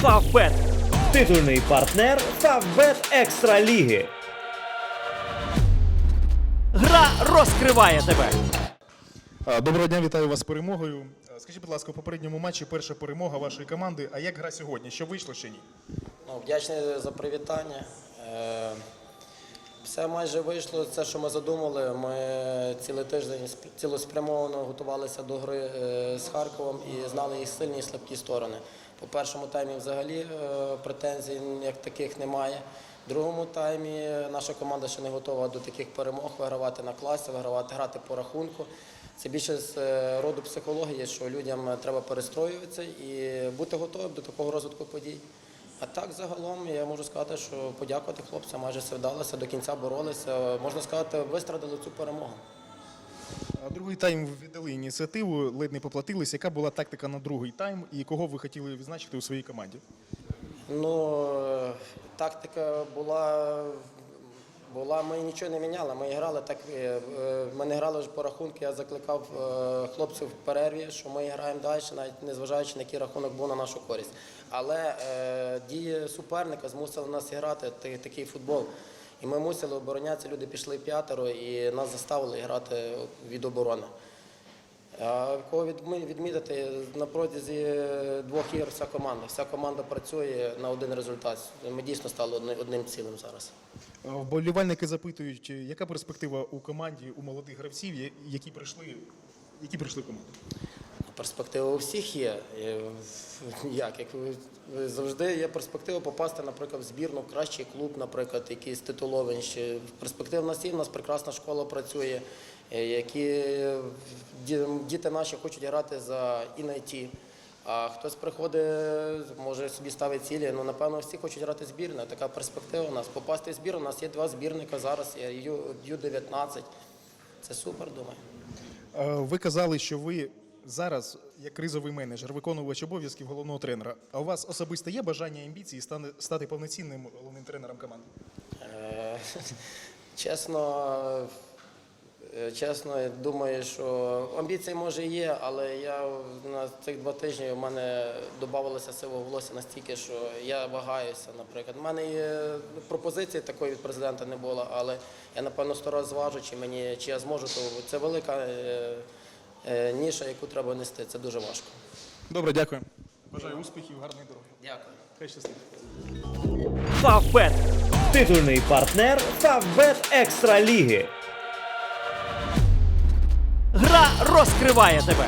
Фавбет. Титульний партнер Фавбет Екстра Ліги. Гра розкриває тебе. Доброго дня, вітаю вас з перемогою. Скажіть, будь ласка, у попередньому матчі перша перемога вашої команди. А як гра сьогодні? Що вийшло чи ні? Ну, вдячний за привітання. Е, Все майже вийшло. Це, що ми задумали. Ми цілий тиждень сп- цілеспрямовано готувалися до гри е, з Харковом і знали їх сильні і слабкі сторони. По першому таймі взагалі е, претензій як таких немає. В другому таймі наша команда ще не готова до таких перемог вигравати на класі, вигравати, грати по рахунку. Це більше з е, роду психології, що людям треба перестроюватися і бути готовим до такого розвитку подій. А так загалом я можу сказати, що подякувати хлопцям майже все вдалося, до кінця боролися. Можна сказати, вистрадили цю перемогу. А другий тайм ви віддали ініціативу, ледь не поплатились. Яка була тактика на другий тайм і кого ви хотіли відзначити у своїй команді? Ну, е, тактика була. Була, ми нічого не міняли. Ми грали так. е, е, Ми не грали по рахунку. Я закликав е, хлопців в перерві, що ми граємо далі, навіть незважаючи на який рахунок був на нашу користь. Але дії суперника змусили нас грати такий футбол. І ми мусили оборонятися. Люди пішли п'ятеро і нас заставили грати від оборони. Кого відмітити на протязі двох ігор вся команда. Вся команда працює на один результат. Ми дійсно стали одним цілим зараз. Вболівальники запитують, яка перспектива у команді у молодих гравців, які прийшли, які прийшли в команду? Перспектива у всіх є. Е, Як? Як завжди є перспектива попасти, наприклад, в збірну, в кращий клуб, наприклад, якийсь титулованіший. Перспектива в нас є, в нас прекрасна школа працює, які діти наші хочуть грати за ІНАЙТі. А хтось приходить, може собі ставить цілі. Ну, напевно, всі хочуть грати збірна. Така перспектива у нас. Попасти в збірну. У нас є два збірника зараз, є Ю- Ю-19. Це супер, думаю. Ви казали, що ви зараз, як кризовий менеджер, виконувач обов'язків головного тренера. А у вас особисто є бажання і амбіції стати повноцінним головним тренером команди? Е, Чесно, е, чесно, я думаю, що амбіції може є, але я на цих два тижні в мене додавалося сивого волосся настільки, що я вагаюся, наприклад. У мене є пропозиції такої від президента не було, але я напевно сто разів зважу, чи мені чи я зможу, то це велика е, е, ніша, яку треба нести. Це дуже важко. Добре, дякую. Бажаю успіхів, гарної дороги. Дякую. Хай щастить. Фавбет. Титульний партнер Фавбет Екстра Ліги. Гра розкриває тебе.